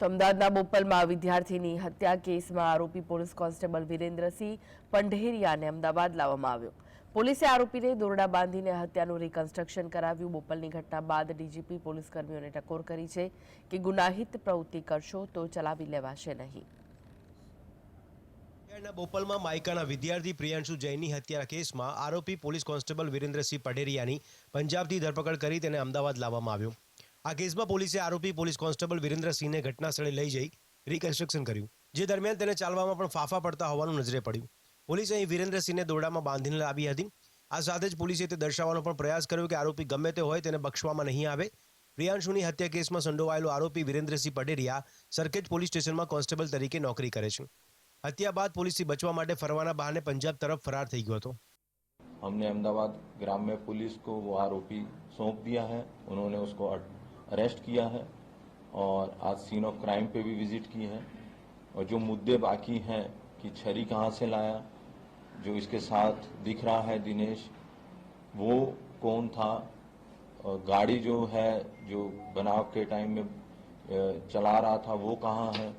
તો અમદાવાદના બોપલમાં વિદ્યાર્થીની હત્યા કેસમાં આરોપી પોલીસ કોન્સ્ટેબલ વિરેન્દ્રસિંહ પંઢેરિયાને અમદાવાદ લાવવામાં આવ્યો. પોલીસે આરોપીને દોરડા બાંધીને હત્યાનું રિકન્સ્ટ્રક્શન કરાવ્યું. બોપલની ઘટના બાદ ડીજીપી પોલીસ કર્મીઓને ટકોર કરી છે કે ગુનાહિત પ્રવૃત્તિ કરશો તો ચલાવી લેવાશે નહીં. બોપલમાં માયકાના વિદ્યાર્થી પ્રિયાંશુ જૈનની હત્યા કેસમાં આરોપી પોલીસ કોન્સ્ટેબલ વિરેન્દ્રસિંહ પઢેરિયાની પંજાબથી ધરપકડ કરી તેને અમદાવાદ લાવવામાં આવ્યો. આ કેસમાં પોલીસે આરોપી પોલીસ કોન્સ્ટેબલ વિરેન્દ્રસિંહને ઘટના સ્થળે લઈ જઈ રિકન્સ્ટ્રક્શન કર્યું જે દરમિયાન તેને ચાલવામાં પણ ફાફા પડતા હોવાનું નજરે પડ્યું પોલીસે અહીં વિરેન્દ્રસિંહને દોરડામાં બાંધીને લાવી હતી આ સાથે જ પોલીસે તે દર્શાવવાનો પણ પ્રયાસ કર્યો કે આરોપી ગમે તે હોય તેને બક્ષવામાં નહીં આવે પ્રિયાંશુની હત્યા કેસમાં સંડોવાયેલો આરોપી વિરેન્દ્રસિંહ પઢેરિયા સરખેજ પોલીસ સ્ટેશનમાં કોન્સ્ટેબલ તરીકે નોકરી કરે છે હત્યા બાદ પોલીસથી બચવા માટે ફરવાના બહાને પંજાબ તરફ ફરાર થઈ ગયો હતો हमने अहमदाबाद ग्राम्य पुलिस को वो आरोपी सौंप दिया है उन्होंने उसको अरेस्ट किया है और आज सीन ऑफ़ क्राइम पे भी विज़िट की है। और जो मुद्दे बाकी हैं कि छरी कहाँ से लाया, जो इसके साथ दिख रहा है दिनेश, वो कौन था? और गाड़ी जो है, जो बनाव के टाइम में चला रहा था, वो कहाँ है?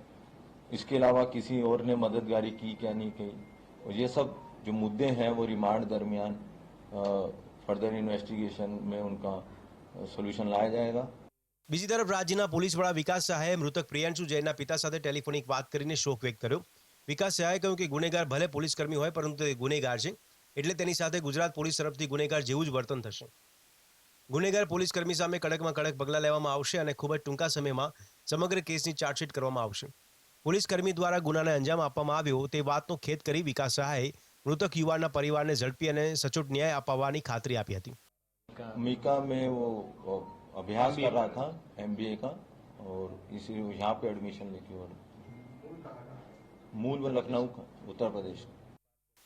इसके अलावा किसी और ने मददगारी की क्या नहीं की? और ये सब जो मुद्दे हैं, वो रिमांड दरमियान फर्दर इन्वेस्टिगेशन में उनका सोल्यूशन लाया जाएगा। બીજી તરફ રાજ્યના પોલીસ વડા વિકાસ સહાયે મૃતક પ્રિયાંશુ જૈનના પિતા સાથે ટેલિફોનિક વાત કરીને શોક વ્યક્ત કર્યો વિકાસ સહાયે કહ્યું કે ગુનેગાર ભલે પોલીસ કર્મી હોય પરંતુ તે ગુનેગાર છે એટલે તેની સાથે ગુજરાત પોલીસ તરફથી ગુનેગાર જેવું જ વર્તન થશે ગુનેગાર પોલીસ કર્મી સામે કડકમાં કડક પગલાં લેવામાં આવશે અને ખૂબ જ ટૂંકા સમયમાં સમગ્ર કેસની ચાર્જશીટ કરવામાં આવશે પોલીસ કર્મી દ્વારા ગુનાને અંજામ આપવામાં આવ્યો તે વાતનો ખેદ કરી વિકાસ સહાયે મૃતક યુવાનના પરિવારને ઝડપી અને સચોટ ન્યાય અપાવવાની ખાતરી આપી હતી मीका में वो वो अभ्यास कर रहा था एमबीए का और इसी यहाँ पे एडमिशन लेके और मूल वो लखनऊ का उत्तर प्रदेश का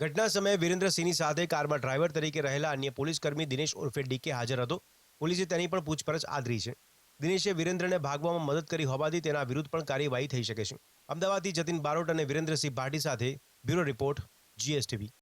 ઘટના સમયે વિરેન્દ્રસિંહની સાથે કારમાં ડ્રાઈવર તરીકે રહેલા અન્ય પોલીસ કર્મી દિનેશ ઉર્ફે ડીકે હાજર હતો પોલીસે તેની પણ પૂછપરછ આદરી છે દિનેશે વિરેન્દ્રને ભાગવામાં મદદ કરી હોવાથી તેના વિરુદ્ધ પણ કાર્યવાહી થઈ શકે છે અમદાવાદથી જતીન બારોટ અને વિરેન્દ્રસિંહ ભાટી સાથે બ્યુરો રિપોર્ટ જીએસટીવી